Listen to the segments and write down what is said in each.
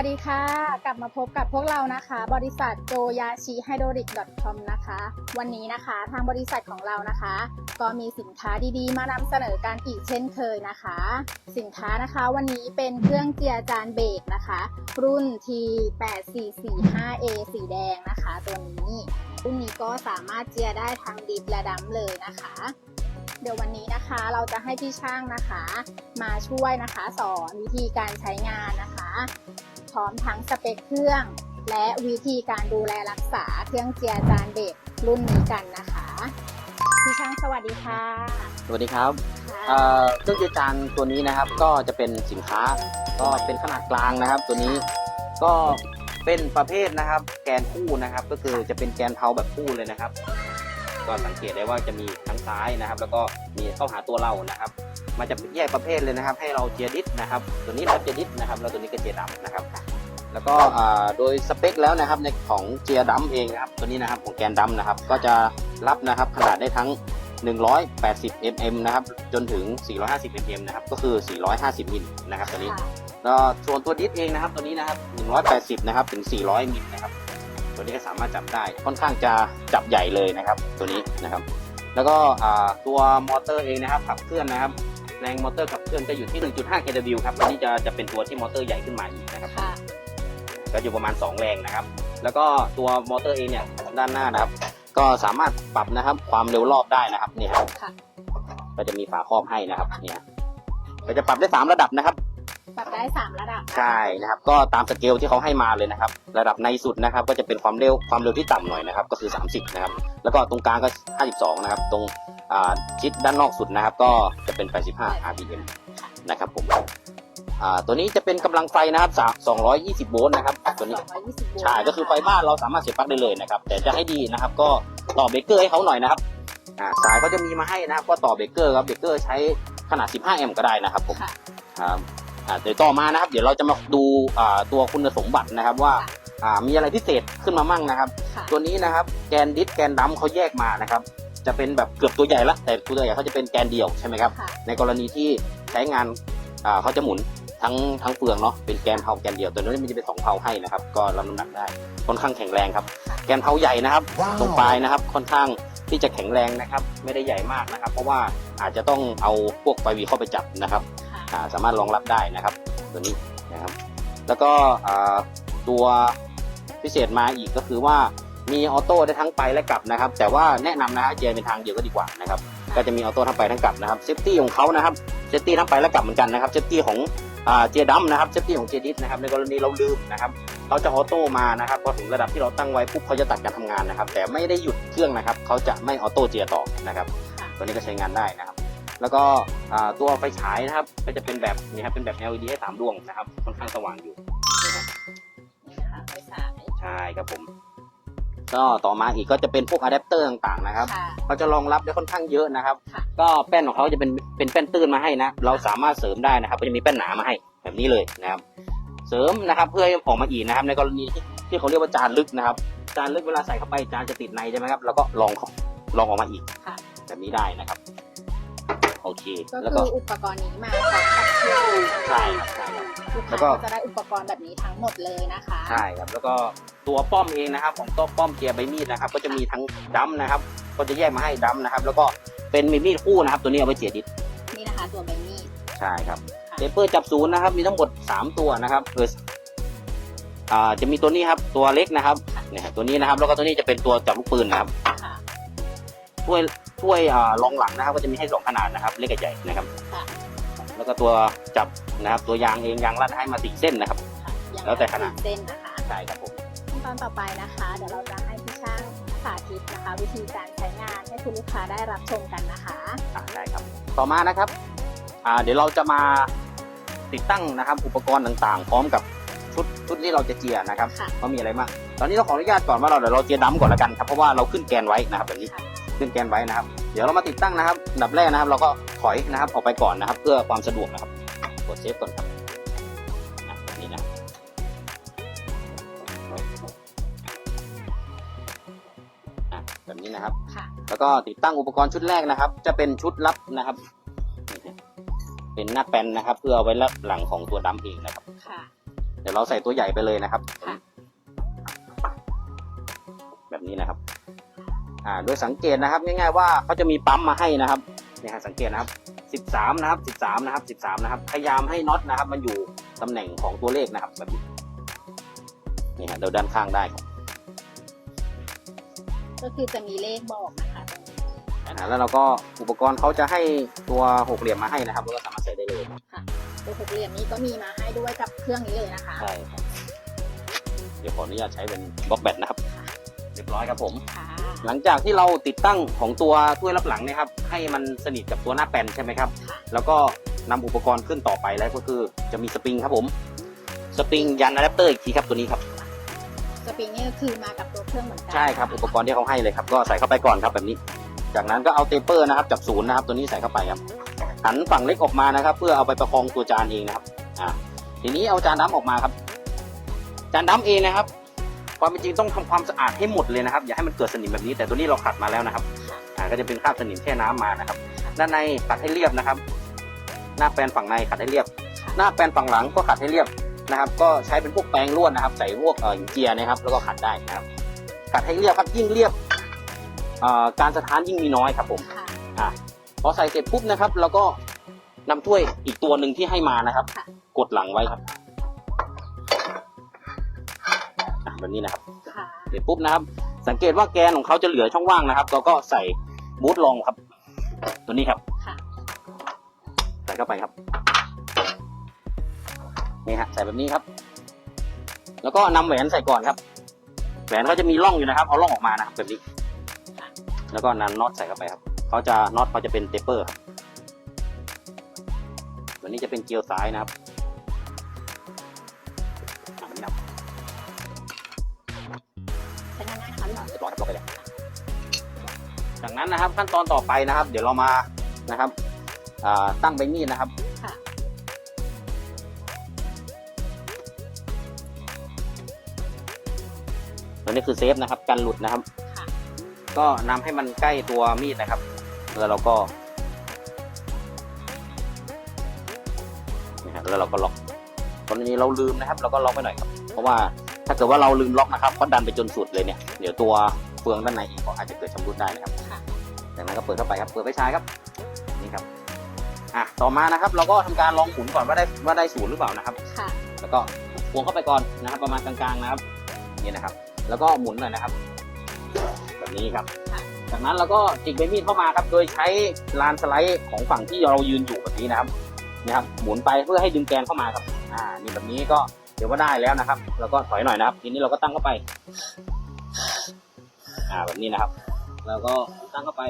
วัสดีค่ะ กลับมาพบกับพวกเรานะคะ บริษัทโจยาชิไฮโดริก .com นะคะ วันนี้นะคะทางบริษัทของเรานะคะ ก็มีสินค้าดีๆ มานำเสนอกันอีกเช่นเคยนะคะ สินค้านะคะวันนี้เป็นเครื่องเจียจานเบรกนะคะ รุ่น T8445A สีแดงนะคะ ตัวนี้รุ่นนี้ก็สามารถเจียได้ทั้งดิฟและดัมเลยนะคะเดี๋ยววันนี้นะคะเราจะให้พี่ช่างนะคะ มาช่วยนะคะ สอนวิธีการใช้งานนะคะ พร้อมทั้งสเปคเครื่อง และวิธีการดูแลรักษาเครื่องเจียจานเบรกรุ่นนี้กันนะคะพี่ช่างสวัสดีค่ะ สวัสดีครับค่ะเอ่อเครื่องเจียจานตัวนี้นะครับก็จะเป็นสินค้าก็เป็นขนาดกลางนะครับ ตัวนี้ก็เป็นประเภทนะครับ แกนคู่นะครับ ก็คือจะเป็นแกนเพาแบบคู่เลยนะครับ ก็สังเกตได้ว่าจะมีทั้งซ้ายนะครับ แล้วก็มีเข้าหาตัวเรานะครับ มันจะแยกประเภทเลยนะครับ ให้เราเจียดิสนะครับ ตัวนี้นะครับเจียดิสนะครับแล้วตัวนี้ก็เจียดำนะครับ แล้วก็อ่าโดยสเปคแล้วนะครับในของเจียดัมเองนะครับตัวนี้นะครับของแกนดัมนะครับ ก็จะรับนะครับขนาดได้ทั้ง 180 mm นะครับจนถึง 450 mm นะครับก็คือ 450มิลนะครับตัวนี้ค่ะแล้วส่วนตัวดิสเองนะครับตัวนี้นะครับ180นะครับถึง 400มิลนะครับตัวนี้ก็สามารถจับได้ค่อนข้างจะจับใหญ่เลยนะครับ ตัวนี้นะครับ แล้วก็อ่าตัวมอเตอร์เองนะครับขับเคลื่อนนะครับ แรงมอเตอร์ขับเคลื่อนจะอยู่ที่ 1.5 kW ครับตัวนี้จะจะเป็นตัวที่มอเตอร์ใหญ่ขึ้นมาอีกนะครับค่ะก็อยู่ประมาณ 2 แรงนะครับ แล้วก็ตัวมอเตอร์เองเนี่ยด้านหน้านะครับ ก็สามารถปรับนะครับความเร็วรอบได้นะครับเนี่ยครับค่ะก็จะมีฝาครอบให้นะครับเนี่ยก็จะปรับได้ 3 ระดับนะครับ ปรับได้สามระดับใช่นะครับ ก็ตามสเกลที่เขาให้มาเลยนะครับ ระดับในสุดนะครับ ก็จะเป็นความเร็วความเร็วที่ต่ำหน่อยนะครับ ก็คือ 30 นะครับ แล้วก็ตรงกลางก็ 52 นะครับ ตรงอ่า ชิดด้านนอกสุดนะครับ ก็จะเป็น 85 rpm นะครับผมอ่าตัวนี้จะเป็นกำลังไฟนะครับ 220 โวลต์นะครับ ตัวนี้สองร้อยยี่สิบโวลต์ใช่ก็คือไฟบ้านเราสามารถเสียบปลั๊กได้เลยนะครับ แต่จะให้ดีนะครับ ก็ต่อเบรกเกอร์ให้เขาหน่อยนะครับอ่าสายเขาจะมีมาให้นะครับ ก็ต่อเบรกเกอร์ครับเบรกเกอร์ใช้ขนาด 15 แอมป์ก็ได้นะครับผมค่ะครับอ่าเดี๋ยวต่อมานะครับ เดี๋ยวเราจะมาดูอ่าตัวคุณสมบัตินะครับว่าอ่ามีอะไรพิเศษขึ้นมามั่งนะครับค่ะตัวนี้นะครับแกนดิสแกนดัมเขาแยกมานะครับ จะเป็นแบบเกือบตัวใหญ่ละแต่ตัวใหญ่เขาจะเป็นแกนเดียวใช่ไหมครับค่ะในกรณีที่ใช้งานอ่าเขาจะหมุนทั้งทั้งเฟืองเนาะเป็นแกนเผาแกนเดียวตัวนี้มันจะเป็นสองเผาให้นะครับ ก็รับน้ำหนักได้ค่อนข้างแข็งแรงครับ แกนเผาใหญ่นะครับ ตรงปลายนะครับ ค่อนข้างที่จะแข็งแรงนะครับ ไม่ได้ใหญ่มากนะครับ เพราะว่าอาจจะต้องเอาพวกไฟวีเข้าไปจับนะครับค่ะอ่าสามารถรองรับได้นะครับ ตัวนี้นะครับ แล้วก็อ่าตัวพิเศษมาอีกก็คือว่า มีออโต้ได้ทั้งไปและกลับนะครับ แต่ว่าแนะนำนะฮะเจียเป็นทางเดียวก็ดีกว่านะครับก็จะมีออโต้ทั้งไปทั้งกลับนะครับเซฟตี้ของเขานะครับเซฟตี้ทั้งไปและกลับเหมือนกันนะครับเซฟตี้ของอ่าเจียดัมนะครับเซฟตี้ของเจียดิสนะครับในกรณีเราลืมนะครับเขาจะออโต้มานะครับพอถึงระดับที่เราตั้งไว้ปุ๊บเขาจะตัดการทำงานนะครับ แต่ไม่ได้หยุดเครื่องนะครับเขาจะไม่ออโต้เจียต่อนะครับค่ะตัวนี้ก็ใช้งานได้นะครับ แล้วก็อ่าตัวไฟฉายนะครับก็จะเป็นแบบนี้ครับเป็นแบบ LED ให้สามดวงนะครับค่อนข้างสว่างอยู่นะครับนี่นะคะไฟฉายใช่ครับผม ก็ต่อมาอีกก็จะเป็นพวกอะแดปเตอร์ต่างๆนะครับค่ะ เขาจะรองรับได้ค่อนข้างเยอะนะครับ ค่ะ ก็แป้นของเขาจะเป็นเป็นแป้นตื้นมาให้นะ เราสามารถเสริมได้นะครับก็จะมีแป้นหนามาให้แบบนี้เลยนะครับ เสริมนะครับเพื่อให้ออกมาอีกนะครับ ในกรณีที่ที่เขาเรียกว่าจานลึกนะครับ จานลึกเวลาใส่เข้าไปจานจะติดในใช่ไหมครับแล้วก็ลองลองออกมาอีกค่ะ แบบนี้ได้นะครับ โอเค ก็แล้วคืก็ออุปกรณ์นี้มาพร้อมกับเครื่องใช่ครับใช่ ครับลูกแล้ค้าวก็ ก็จะได้อุปกรณ์แบบนี้ทั้งหมดเลยนะคะใช่ครับแล้วก็ตัวป้อมเองนะครับของตัวป้อมเกียร์ใบมีดนะครับก็จะมีทั้งดัมนะครับ ก็จะแยกมาให้ดัมนะครับ แล้วก็เป็นมีมีดคู่นะครับ ตัวนี้เอาไว้เจียดิดนี่นะคะตัวใบมีดใช่ครับค่ะเปเปอร์จับศูนย์นะครับ มีทั้งหมด 3 ตัวนะครับเอออ่าจะมีตัวนี้ครับตัวเล็กนะครับเนี่ยครับตัวนี้นะครับ แล้วก็ตัวนี้จะเป็นตัวจับลูกปืนนะครับค่ะถ้วยถ้วยอ่ารองหลังนะครับ ก็จะมีให้สองขนาดนะครับ เล็กกับใหญ่นะครับ ค่ะ แล้วก็ตัวจับนะครับ ตัวยางเองยางรัดให้มาสี่เส้นนะครับค่ะยังแล้วแต่ขนาด เส้นนะคะใช่ครับผมขั้นตอนต่อไปนะคะ เดี๋ยวเราจะให้พี่ช่างสาธิตนะคะ วิธีการใช้งานให้คุณลูกค้าได้รับชมกันนะคะ อ่าได้ครับ ต่อมานะครับอ่าเดี๋ยวเราจะมาติดตั้งนะครับ อุปกรณ์ต่างๆ พร้อมกับชุดชุดที่เราจะเจียนะครับค่ะ ว่ามีอะไรบ้างตอนนี้ต้องขออนุญาตก่อนว่าเราเดี๋ยวเราเจียดัมก่อนละกันครับเพราะว่าเราขึ้นแกนไว้นะครับแบบนี้ค่ะขึ้นแกนไว้นะครับ เดี๋ยวเรามาติดตั้งนะครับอันดับแรกนะครับ เราก็ถอยนะครับออกไปก่อนนะครับ เพื่อความสะดวกนะครับกดเซฟก่อนครับอะแบบนี้นะอะแบบนี้นะครับค่ะแล้วก็ติดตั้งอุปกรณ์ชุดแรกนะครับ จะเป็นชุดลับนะครับ เป็นหน้าแป้นนะครับ เพื่อเอาไว้รับหลังของตัวดัมเองนะครับค่ะเดี๋ยวเราใส่ตัวใหญ่ไปเลยนะครับค่ะแบบนี้นะครับ อ่าโดยสังเกตนะครับง่ายๆว่าเขาจะมีปั๊มมาให้นะครับเนี่ยฮะสังเกตนะครับสิบสามนะครับสิบสามนะครับสิบสามนะครับ พยายามให้น็อตนะครับ มันอยู่ตำแหน่งของตัวเลขนะครับแบบนี้นี่ฮะเดี๋ยวด้านข้างได้ครับก็คือจะมีเลขบอกนะคะอ่าแล้วเราก็อุปกรณ์เขาจะให้ตัวหกเหลี่ยมมาให้นะครับแล้วก็สามารถใส่ได้เลยตัวหกเหลี่ยมนี้ก็มีมาให้ด้วยกับเครื่องนี้เลยนะคะใช่ครับเดี๋ยวขออนุญาตใช้เป็นบล็อกแบตนะครับ เรียบร้อยครับผมค่ะ หลังจากที่เราติดตั้งของตัวถ้วยรับหลังเนะครับ ให้มันสนิทกับตัวหน้าแปนใช่ไหมครับ แล้วก็นำอุปกรณ์ขึ้นต่อไปแล้วก็คือจะมีสปริงครับผม สปริงยันอะแดปเตอร์อีกทีครับตัวนี้ครับ สปริงนี่ก็คือมากับตัวเครื่องเหมือนกัใช่ครับอุปกรณ์ที่เขาให้เลยครับ ก็ใส่เข้าไปก่อนครับแบบนี้ จากนั้นก็เอาเตเปอร์นะครับจากศูนย์นะครับ ตัวนี้ใส่เข้าไปครับหันฝั่งเล็กออกมานะครับ เพื่อเอาไปประคองตัวจานเองนะครับอ่าทีนี้เอาจานน้ำออกมาครับ จานน้ำเองนะครับ ความเป็นจริงต้องทำความสะอาดให้หมดเลยนะครับอย่าให้มันเกิดสนิมแบบนี้ แต่ตัวนี้เราขัดมาแล้วนะครับอ่าก็จะเป็นคราบสนิมแช่น้ำมานะครับ ด้านในขัดให้เรียบนะครับ หน้าแปลนฝั่งในขัดให้เรียบ หน้าแปลนฝั่งหลังก็ขัดให้เรียบนะครับ ก็ใช้เป็นพวกแปรงลวดนะครับ ใส่พวกเอ่อเจียนะครับ แล้วก็ขัดได้นะครับขัดให้เรียบครับยิ่งเรียบเอ่อการสถานยิ่งมีน้อยครับผมค่ะอะพอใส่เสร็จปุ๊บนะครับ แล้วก็นำถ้วยอีกตัวหนึ่งที่ให้มานะครับค่ะกดหลังไว้ครับ แบบนี้นะครับค่ะเสร็จปุ๊บนะครับ สังเกตว่าแกนของเขาจะเหลือช่องว่างนะครับเราก็ใส่บูทรองครับ ตัวนี้ครับค่ะใส่เข้าไปครับนี่ฮะใส่แบบนี้ครับ แล้วก็นำแหวนใส่ก่อนครับ แหวนก็จะมีร่องอยู่นะครับ เอาร่องออกมานะครับแบบนี้แล้วก็นำน็อตใส่เข้าไปครับเขาจะน็อตเขาจะเป็นเตเปอร์ครับตัวนี้จะเป็นเกลียวซ้ายนะครับ นั้นนะครับ ขั้นตอนต่อไปนะครับ เดี๋ยวเรามานะครับอ่าตั้งใบมีดนะครับค่ะตัวนี้คือเซฟนะครับกันหลุดนะครับค่ะก็นำให้มันใกล้ตัวมีดนะครับ แล้วเราก็นะครับแล้วเราก็ล็อกตอนนี้เราลืมนะครับ เราก็ล็อกไปหน่อยครับ เพราะว่าถ้าเกิดว่าเราลืมล็อกนะครับ ก็ดันไปจนสุดเลยเนี่ย เดี๋ยวตัวเฟืองด้านในเองก็อาจจะเกิดชำรุดได้นะครับค่ะ จากนั้นก็เปิดเข้าไปครับ เปิดไฟฉายครับ นี่ครับ อะ ต่อมานะครับ เราก็ทำการลองหมุนก่อนว่าได้ว่าได้ศูนย์หรือเปล่านะครับ ค่ะ แล้วก็พวงเข้าไปก่อนนะครับ ประมาณกลางๆนะครับ นี่นะครับ แล้วก็หมุนหน่อยนะครับ แบบนี้ครับค่ะจากนั้นเราก็จิกใบมีดเข้ามาครับ โดยใช้ลานสไลด์ของฝั่งที่เรายืนอยู่แบบนี้นะครับนี่ครับ หมุนไปเพื่อให้ดึงแกนเข้ามาครับ อ่า นี่แบบนี้ก็เดี๋ยวว่าได้แล้วนะครับ แล้วก็ถอยหน่อยนะครับ ทีนี้เราก็ตั้งเข้าไป อ่า แบบนี้นะครับ แล้วก็ตั้งเข้าไป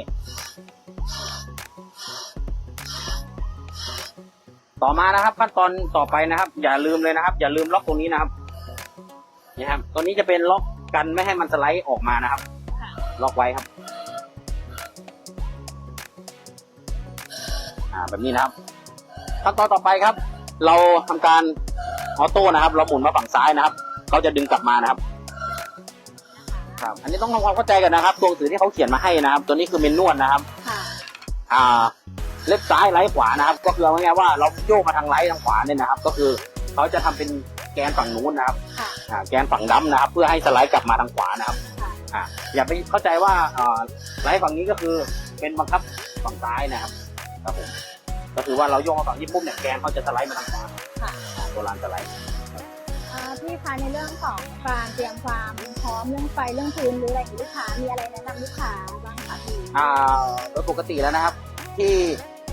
ต่อมานะครับ ขั้นตอนต่อไปนะครับ อย่าลืมเลยนะครับ อย่าลืมล็อกตรงนี้นะครับนี่ครับตัวนี้จะเป็นล็อกกันไม่ให้มันสไลด์ออกมานะครับค่ะล็อกไว้ครับ อ่าแบบนี้นะครับขั้นตอนต่อไปครับ เราทำการออโต้นะครับ เราหมุนมาฝั่งซ้ายนะครับเขาจะดึงกลับมานะครับ ครับ อันนี้ต้องทำความเข้าใจกันนะครับ ตัวหนังสือที่เขาเขียนมาให้นะครับ ตัวนี้คือเมนนวลนะครับ ค่ะ อ่า เล็บซ้ายไลท์ขวานะครับ ก็คือเอาง่ายๆว่าเราโยกมาทางไลท์ทางขวาเนี่ยนะครับ ก็คือเขาจะทำเป็นแกนฝั่งนู้นนะครับ ค่ะ อ่า แกนฝั่งดำนะครับ เพื่อให้สไลด์กลับมาทางขวานะครับ ค่ะ อ่า อย่าไปเข้าใจว่าอ่าไลท์ฝั่งนี้ก็คือเป็นบังคับฝั่งซ้ายนะครับ ครับผม ก็คือว่าเราโยกมาฝั่งนี้ปุ๊บเนี่ยแกนเขาจะสไลด์มาทางขวาค่ะอ่าตัวลานสไลด์อ่า พี่คะในเรื่องของการเตรียมความพร้อมเรื่องไฟเรื่องพื้นหรืออะไรของลูกค้ามีอะไรแนะนำลูกค้าบ้างคะพี่อ่าโดยปกติแล้วนะครับ ที่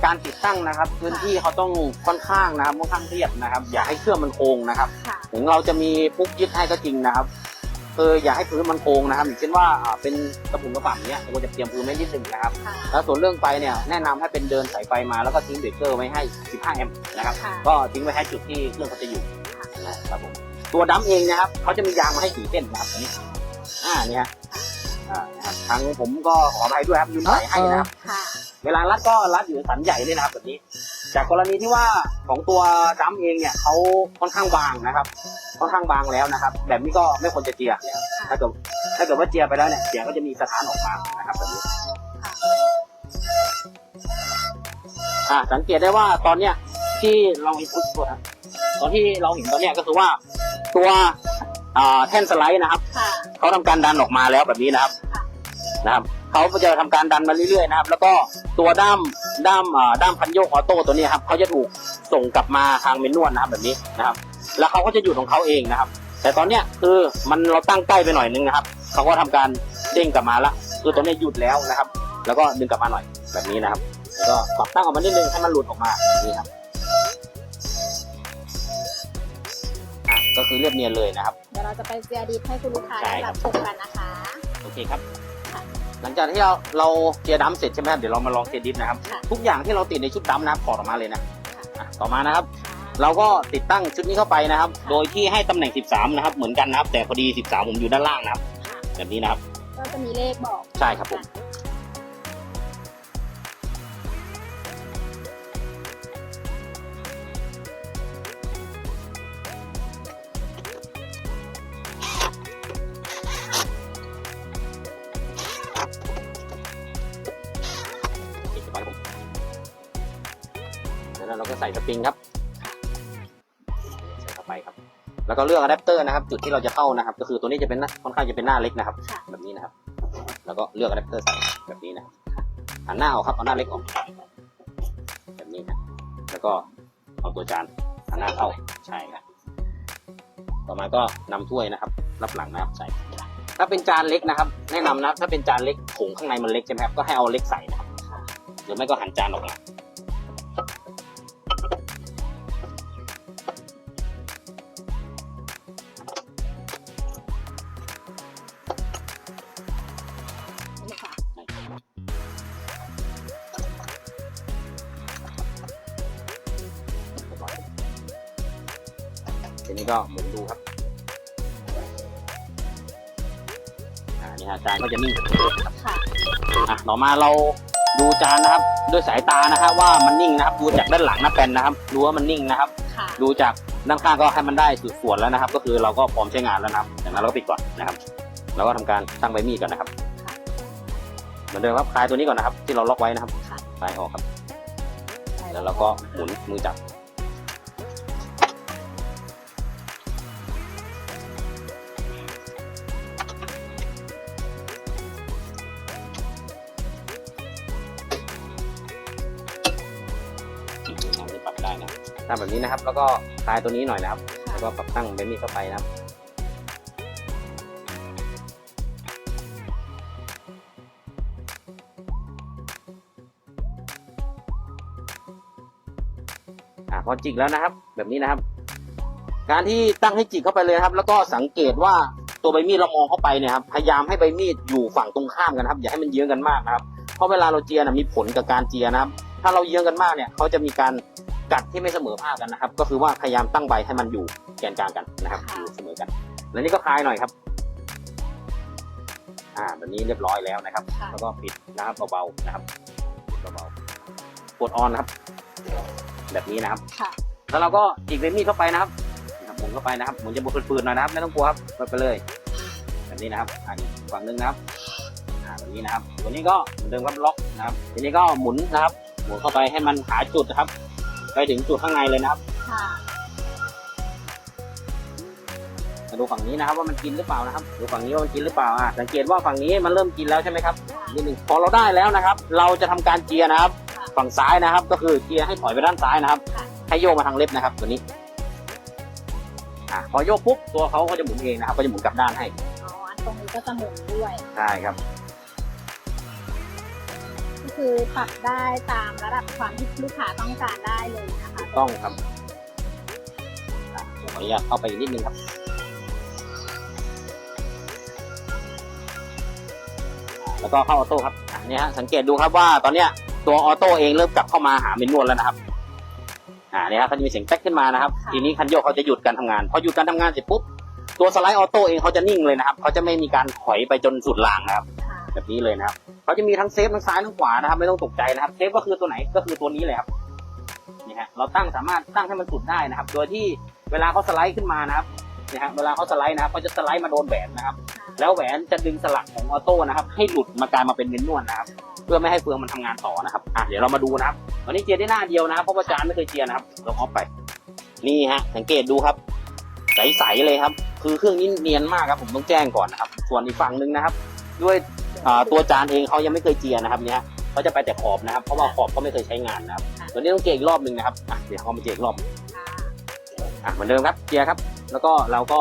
การติดตั้งนะครับ พื้นที่เขาต้องค่อนข้างนะครับค่อนข้างเรียบนะครับ อย่าให้เชื่อมมันโค้งนะครับ ค่ะถึงเราจะมีปุ๊กยึดให้ก็จริงนะครับคืออย่าให้พื้นมันโค้งนะครับอย่างเช่นว่าอ่าเป็นกระปุกกระปังเนี้ยเราควรจะเตรียมพื้นไว้นิดหนึ่งนะครับ ค่ะ แล้วส่วนเรื่องไฟเนี่ยแนะนำให้เป็นเดินสายไฟมาแล้วก็ทิ้งเบรกเกอร์ไว้ให้ 15 แอมป์นะครับ ค่ะ ก็ทิ้งไว้ให้จุดที่เครื่องเขาจะอยู่นะครับผม ตัวดัมเองนะครับเขาจะมียางมาให้สี่เส้นนะครับอันนี้อ่าเนี่ยฮะอ่านะครับทางผมก็ขออภัยด้วยครับลืมใส่ให้นะครับ ค่ะ เวลารัดก็รัดอยู่สันใหญ่เลยนะครับแบบนี้ จากกรณีที่ว่าของตัวดัมเองเนี่ยเขาค่อนข้างบางนะครับค่อนข้างบางแล้วนะครับ แบบนี้ก็ไม่ควรจะเจียเนี่ยถ้าเกิดถ้าเกิดว่าเจียไปแล้วเนี่ยเสียงก็จะมีสถานออกมานะครับแบบนี้อ่าสังเกตได้ว่าตอนเนี้ยที่เราเห็นอุ๊ยโทษครับตอนที่เราเห็นตอนเนี้ยก็คือว่า ตัวอ่าแท่นสไลด์นะครับค่ะ เขาทำการดันออกมาแล้วแบบนี้นะครับค่ะ นะครับเขาจะทำการดันมาเรื่อยๆนะครับ แล้วก็ตัวด้ามด้ามอ่าด้ามพันโยกออโต้ตัวนี้ครับเขาจะถูกส่งกลับมาทางเมนนวลนะครับแบบนี้นะครับ แล้วเขาก็จะหยุดของเขาเองนะครับ แต่ตอนเนี้ยคือมันเราตั้งใกล้ไปหน่อยนึงนะครับเขาก็ทำการเด้งกลับมาละคือตัวเนี้ยหยุดแล้วนะครับ แล้วก็ดึงกลับมาหน่อยแบบนี้นะครับแล้วก็ปรับตั้งออกมานิดนึงให้มันหลุดออกมาแบบนี่ครับ ก็คือเรียบเนียนเลยนะครับ เดี๋ยวเราจะไปเจียดิฟให้คุณลูกค้าใช่ได้ครัรับบชมกันนะคะ โอเคครับ ค่ะ หลังจากที่เราเราเจียร์ดัมเสร็จใช่ไหมครับเดี๋ยวเรามาลองเจียร์ดิฟนะครับ ค่ะทุกอย่างที่เราติดในชุดดัมนะครับถอดออกมาเลยนะค่ะอะต่อมานะครับ เราก็ติดตั้งชุดนี้เข้าไปนะครับ โดยที่ให้ตำแหน่ง 13 นะครับ เหมือนกันนะครับ แต่พอดี 13 ผมอยู่ด้านล่างนะครับค่ะแบบนี้นะครับ ก็จะมีเลขบอกใช่ครับผมติด แล้วก็เลือกอะแดปเตอร์นะครับ จุดที่เราจะเข้านะครับ ก็คือตัวนี้จะเป็นหน้าค่อนข้างจะเป็นหน้าเล็กนะครับ ค่ะ แบบนี้นะครับ แล้วก็เลือกอะแดปเตอร์ใส่แบบนี้นะครับหันหน้าออกครับเอาหน้าเล็กออก แบบนี้นะแล้วก็เอาตัวจานหันหน้าเข้าใช่ครับต่อมาก็นำถ้วยนะครับ รับหลังนะครับใส่ถ้าเป็นจานเล็กนะครับ แนะนำนะถ้าเป็นจานเล็กผงข้างในมันเล็กใช่ไหมครับก็ให้เอาเล็กใส่นะครับหรือไม่ก็หันจานออกมา ดูครับอ่านี่ฮะจานก็จะนิ่งค่ะอะต่อมาเราดูจานนะครับ ด้วยสายตานะครับว่ามันนิ่งนะครับ ดูจากด้านหลังหน้าแปนนะครับดูว่ามันนิ่งนะครับ ค่ะดูจากด้านข้างก็ให้มันได้สุดส่วนแล้วนะครับ ก็คือเราก็พร้อมใช้งานแล้วนะครับจากนั้นเราก็ปิดก่อนนะครับแล้วก็ทำการตั้งใบมีดก่อนนะครับค่ะเหมือนเดิมครับคลายตัวนี้ก่อนนะครับ ที่เราล็อกไว้นะครับค่ะ คลายออกครับ แล้วเราก็หมุนมือจับ ได้นะทำแบบนี้นะครับ แล้วก็คลายตัวนี้หน่อยนะครับ แล้วก็ปรับตั้งเบนนี้เข้าไปนะครับอ่าพอจิกแล้วนะครับ แบบนี้นะครับ การที่ตั้งให้จิกเข้าไปเลยนะครับ แล้วก็สังเกตว่าตัวใบมีดเรามองเข้าไปเนี่ยครับพยายามให้ใบมีดอยู่ฝั่งตรงข้ามกันนะครับ อย่าให้มันเยื้องกันมากนะครับเพราะเวลาเราเจียนะมีผลกับการเจียนะครับ ถ้าเราเยื้องกันมากเนี่ยเขาจะมีการ กัดที่ไม่เสมอภาคกันนะครับ ก็คือว่าพยายามตั้งใบให้มันอยู่แกนกลางกันนะครับอยู่เสมอกัน แล้วนี่ก็คลายหน่อยครับ อ่าแบบนี้เรียบร้อยแล้วนะครับค่ะแล้วก็ปิดนะครับเบาๆนะครับปิดเบาๆกดออนนะครับ แบบนี้นะครับค่ะแล้วเราก็จิกเลนมี่เข้าไปนะครับนะครับหมุนเข้าไปนะครับหมุนจะบนฟืนๆหน่อยนะครับ ไม่ต้องกลัวครับไปไปเลย แบบนี้นะครับอันนี้ฝั่งหนึงนะครับอ่าแบบนี้นะครับตัวนี้ก็เหมือนเดิมครับล็อกนะครับ ทีนี้ก็หมุนนะครับหมุนเข้าไปให้มันหาจุดนะครับ ไปถึงจุดข้างในเลยนะครับค่ะมาดูฝั่งนี้นะครับ ว่ามันกินหรือเปล่านะครับ ดูฝั่งนี้ว่ามันกินหรือเปล่าอะสังเกตว่าฝั่งนี้มันเริ่มกินแล้วใช่ไหมครับนิดหนึ่งพอเราได้แล้วนะครับ เราจะทำการเจียนะครับค่ะฝั่งซ้ายนะครับ ก็คือเจียให้ถอยไปด้านซ้ายนะครับค่ะให้โยกมาทางเล็บนะครับ ตัวนี้อะพอโยกปุ๊บตัวเขาก็จะหมุนเองนะครับ ก็จะหมุนกลับด้านให้อ๋ออันตรงนี้ก็จะหมุนด้วยใช่ครับก็ คือปรับได้ตามระดับความที่ลูกค้าต้องการได้เลยนะคะถูกต้องครับอะเดี๋ยวขออนุญาตเข้าไปอีกนิดนึงครับแล้วก็เข้าออโต้ครับอะเนี่ยฮะสังเกตดูครับว่าตอนเนี้ยตัวออโต้เองเริ่มกลับเข้ามาหาเมนนวลแล้วนะครับอ่าเนี่ยครับเขาจะมีเสียงแป๊กขึ้นมานะครับ ทีนี้คันโยกเขาจะหยุดการทำงาน พอหยุดการทำงานเสร็จปุ๊บตัวสไลด์ออโต้เองเขาจะนิ่งเลยนะครับเขาจะไม่มีการถอยไปจนสุดรางนะครับค่ะแบบนี้เลยนะครับ เขาจะมีทั้งเซฟทั้งซ้ายทั้งขวานะครับ ไม่ต้องตกใจนะครับเซฟก็คือตัวไหนก็คือตัวนี้เลยครับนี่ฮะเราตั้งสามารถตั้งให้มันสุดได้นะครับ โดยที่เวลาเขาสไลด์ขึ้นมานะครับนี่ฮะเวลาเขาสไลด์นะครับเขาจะสไลด์มาโดนแหวนนะครับ แล้วแหวนจะดึงสลักของออโต้นะครับ ให้หลุดมากลายมาเป็นเมนนวลนะครับ เพื่อไม่ให้เฟืองมันทำงานต่อนะครับอะเดี๋ยวเรามาดูนะครับวันนี้เจียได้หน้าเดียวนะครับเพราะว่าจานไม่เคยเจียนะครับลองออฟไป นี่ฮะ สังเกตดูครับ ใสๆเลยครับ คือเครื่องนี้เนียนมากครับผมต้องแจ้งก่อนนะครับ ส่วนอีกฝั่งหนึ่งนะครับ ด้วยอ่า ตัวจานเองเขายังไม่เคยเจียนะครับเนี่ยเขาจะไปแต่ขอบนะครับ เพราะว่าขอบเขาไม่เคยใช้งานนะครับตัวนี้ต้องเจียอีกรอบหนึ่งนะครับอะเดี๋ยวเขามาเจียอีกรอบอะเหมือนเดิมครับเจียครับ แล้วก็เราก็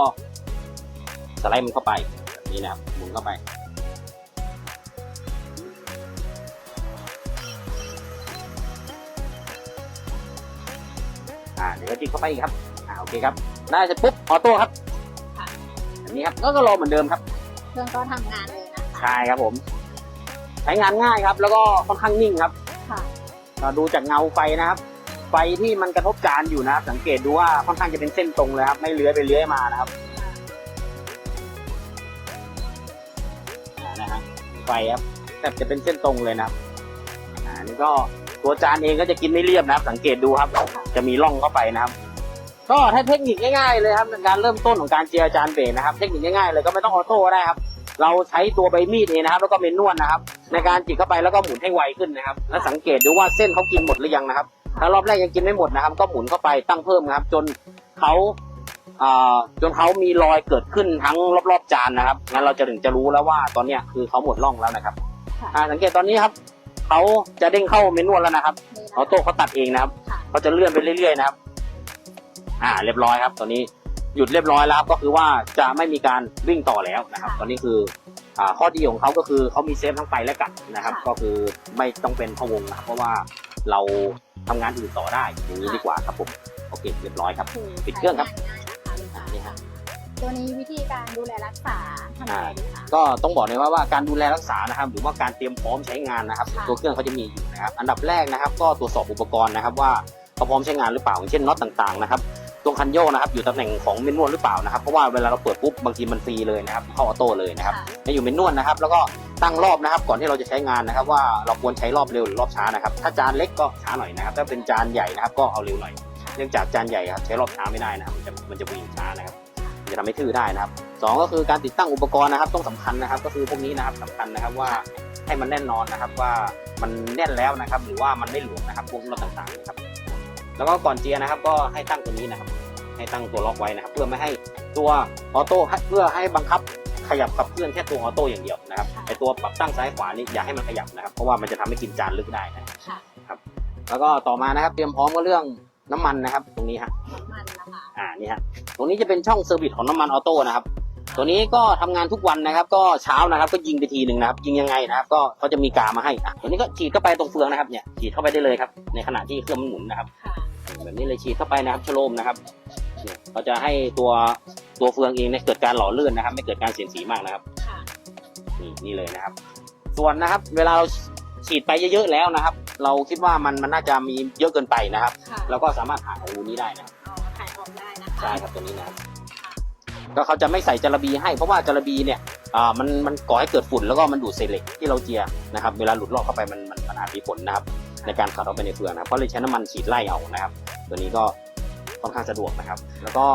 สไลด์มันเข้าไปแบบนี้นะครับหมุนเข้าไปอ่าเดี๋ยวก็จิ้มเข้าไปอีกครับอ่าโอเคครับได้เสร็จปุ๊บออโต้ครับค่ะอันนี้ครับก็ก็รอเหมือนเดิมครับ เครื่องก็ทำงานเลยนะคะ ใช่ครับผม ใช้งานง่ายครับ แล้วก็ค่อนข้างนิ่งครับค่ะ เราดูจากเงาไฟนะครับ ไฟที่มันกระทบจานอยู่นะครับ สังเกตดูว่าค่อนข้างจะเป็นเส้นตรงเลยครับ ไม่เลื้อยไปเลื้อยมานะครับอ่านะฮะไฟครับแต่จะเป็นเส้นตรงเลยนะครับอ่านี่ก็ตัวจานเองก็จะกินไม่เรียบนะครับ สังเกตดูครับ จะมีร่องเข้าไปนะครับ ก็ถ้าเทคนิคง่ายๆเลยครับในการเริ่มต้นของการเจียจานเบรกนะครับ เทคนิคง่ายๆเลยก็ไม่ต้องออโต้ก็ได้ครับ เราใช้ตัวใบมีดเองนะครับ แล้วก็เมนนวดนะครับ ในการจิกเข้าไปแล้วก็หมุนให้ไวขึ้นนะครับ แล้วสังเกตดูว่าเส้นเขากินหมดหรือยังนะครับ ถ้ารอบแรกยังกินไม่หมดนะครับ ก็หมุนเข้าไปตั้งเพิ่มนะครับ จนเขาอ่าจนเขามีรอยเกิดขึ้นทั้งรอบๆจานนะครับงั้นเราจะถึงจะรู้แล้วว่าตอนเนี้ยคือเขาหมดร่องแล้วนะครับค่ะอ่าสังเกตตอนนี้ครับเขาจะเด้งเข้าเมนนวดแล้วนะครับนี่นะออโต้เขาตัดเองนะครับค่ะเขาจะเลื่อนไปเรื่อยๆนะครับ อ่า เรียบร้อยครับตอนนี้ หยุดเรียบร้อยแล้วครับก็คือว่าจะไม่มีการวิ่งต่อแล้วนะครับ ตอนนี้คืออ่าข้อดีของเขาก็คือเขามีเซฟทั้งไฟและกัดนะครับ ก็คือไม่ต้องเป็นพะวงนะครับเพราะว่าเราทำงานอื่นต่อได้อย่างนี้ดีกว่าครับผมโอเคเรียบร้อยครับ คือปิดเครื่องครับ ใช้งานง่ายนะคะลูกค้านี่ฮะ ตัวนี้วิธีการดูแลรักษาทำยังไงดีคะ ก็ต้องบอกเลยว่าว่าการดูแลรักษานะครับ หรือว่าการเตรียมพร้อมใช้งานนะครับ ค่ะ ตัวเครื่องเขาจะมีอยู่นะครับ อันดับแรกนะครับ ก็ตรวจสอบอุปกรณ์นะครับ ว่าเขาพร้อมใช้งานหรือเปล่าอย่างเช่นน็อตต่างๆนะครับ ตัวคันโยกนะครับอยู่ตำแหน่งของเมนนวลหรือเปล่านะครับเพราะว่าเวลาเราเปิดปุ๊บบางทีมันฟรีเลยนะครับเข้าออโต้เลยนะครับค่ะไม่อยู่เมนนวลนะครับ แล้วก็ตั้งรอบนะครับ ก่อนที่เราจะใช้งานนะครับ ว่าเราควรใช้รอบเร็วหรือรอบช้านะครับ ถ้าจานเล็กก็ช้าหน่อยนะครับ ถ้าเป็นจานใหญ่นะครับ ก็เอาเร็วหน่อย เนื่องจากจานใหญ่ครับใช้รอบช้าไม่ได้นะครับ มันจะมันจะวิ่งช้านะครับมันจะทำให้ทื่อได้นะครับสองก็คือการติดตั้งอุปกรณ์นะครับ ต้องสำคัญนะครับ ก็คือพวกนี้นะครับสำคัญนะครับว่าให้มันแน่นอนนะครับว่ามันแน่นแล้วนะครับ หรือว่ามันไม่หลวมนะครับพวกน็อตต่างๆนะครับ แล้วก็ก่อนเจียนะครับ ก็ให้ตั้งตัวนี้นะครับ ให้ตั้งตัวล็อกไว้นะครับ เพื่อไม่ให้ตัวออโต้เพื่อให้บังคับขยับขับเคลื่อนแค่ตัวออโต้อย่างเดียวนะครับไอตัวปรับตั้งซ้ายขวานี่อย่าให้มันขยับนะครับ เพราะว่ามันจะทำให้กินจานลึกได้นะค่ะแล้วก็ต่อมานะครับ เตรียมพร้อมก็เรื่องน้ำมันนะครับ ตรงนี้ฮะน้ำมันนะคะอ่านี่ฮะตรงนี้จะเป็นช่องเซอร์วิสของน้ำมันออโต้นะครับตัวนี้ก็ทำงานทุกวันนะครับ ก็เช้านะครับ ก็ยิงไปทีหนึ่งนะครับ ยิงยังไงนะครับ ก็เขาจะมีกามาให้อะตัวนี้ก็ฉีดเข้าไปตรงเฟืองนะครับเนี่ยฉีดเข้าไปได้เลยครับ ในขณะที่เครื่องมันหมุนนะครับค่ะ แบบนี้เลยฉีดเข้าไปนะครับชโลมนะครับเนี่ยเขาจะให้ตัวตัวเฟืองเองเนี่ยเกิดการหล่อลื่นนะครับ ไม่เกิดการเสียดสีมากนะครับค่ะนี่นี่เลยนะครับ ส่วนนะครับ เวลาเราฉีดไปเยอะๆแล้วนะครับ เราคิดว่ามันมันน่าจะมีเยอะเกินไปนะครับค่ะเราก็สามารถหารูนี้ได้นะครับเอาถ่ายออกได้นะคะใช่ครับตัวนี้นะครับก็เขาจะไม่ใส่จาระบีให้เพราะว่าจาระบีเนี่ยอ่ามันมันก่อให้เกิดฝุ่นแล้วก็มันดูดเศษเหล็กที่เราเจียนะครับ เวลาหลุดลอกเข้าไปมันมันมันอาจมีผลนะครับ ในการขัดเข้าไปในเฟืองนะครับก็เลยใช้น้ำมันฉีดไล่เอานะครับ ตัวนี้ก็ค่อนข้างสะดวกนะครับ แล้วก็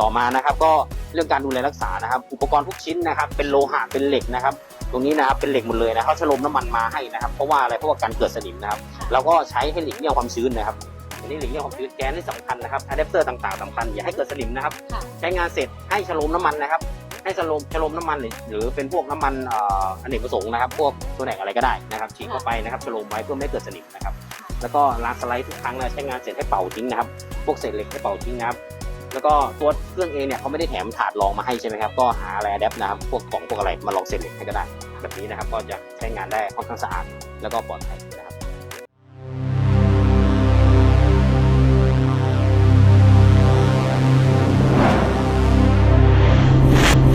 ต่อมานะครับ ก็เรื่องการดูแลรักษานะครับ อุปกรณ์ทุกชิ้นนะครับ เป็นโลหะเป็นเหล็กนะครับ ตรงนี้นะครับเป็นเหล็กหมดเลยนะเขาฉลมน้ำมันมาให้นะครับเพราะว่าอะไรเพราะว่าการเกิดสนิมนะครับเราก็ใช้ให้หลีกเลี่ยงความชื้นนะครับอันนี้หลีกเลี่ยงความชื้นแกนที่สำคัญนะครับอะแดปเตอร์ต่างๆสำคัญอย่าให้เกิดสนิมนะครับค่ะใช้งานเสร็จให้ฉลมน้ำมันนะครับ ให้ฉลมฉลมน้ำมันหรือหรือเป็นพวกน้ำมันเอ่ออเนกประสงค์นะครับ พวกตัวไหนอะไรก็ได้นะครับฉีดเข้าไปนะครับฉลมไว้เพื่อไม่ให้เกิดสนิมนะครับ แล้วก็ล้างสไลด์ทุกครั้งนะใช้งานเสร็จให้เป่าทิ้งนะครับ พวกเศษเหล็กให้เป่าทิ้งนะครับแล้วก็ตัวเครื่องเองเนี่ยเขาไม่ได้แถมถาดรองมาให้ใช่ไหมครับก็หาอะไรอะแดปนะครับพวกกล่องพวกอะไรมาลองเศษเหล็กให้ก็ได้ แบบนี้นะครับก็จะใช้งานได้ค่อนข้างสะอาดแล้วก็ปลอดภัย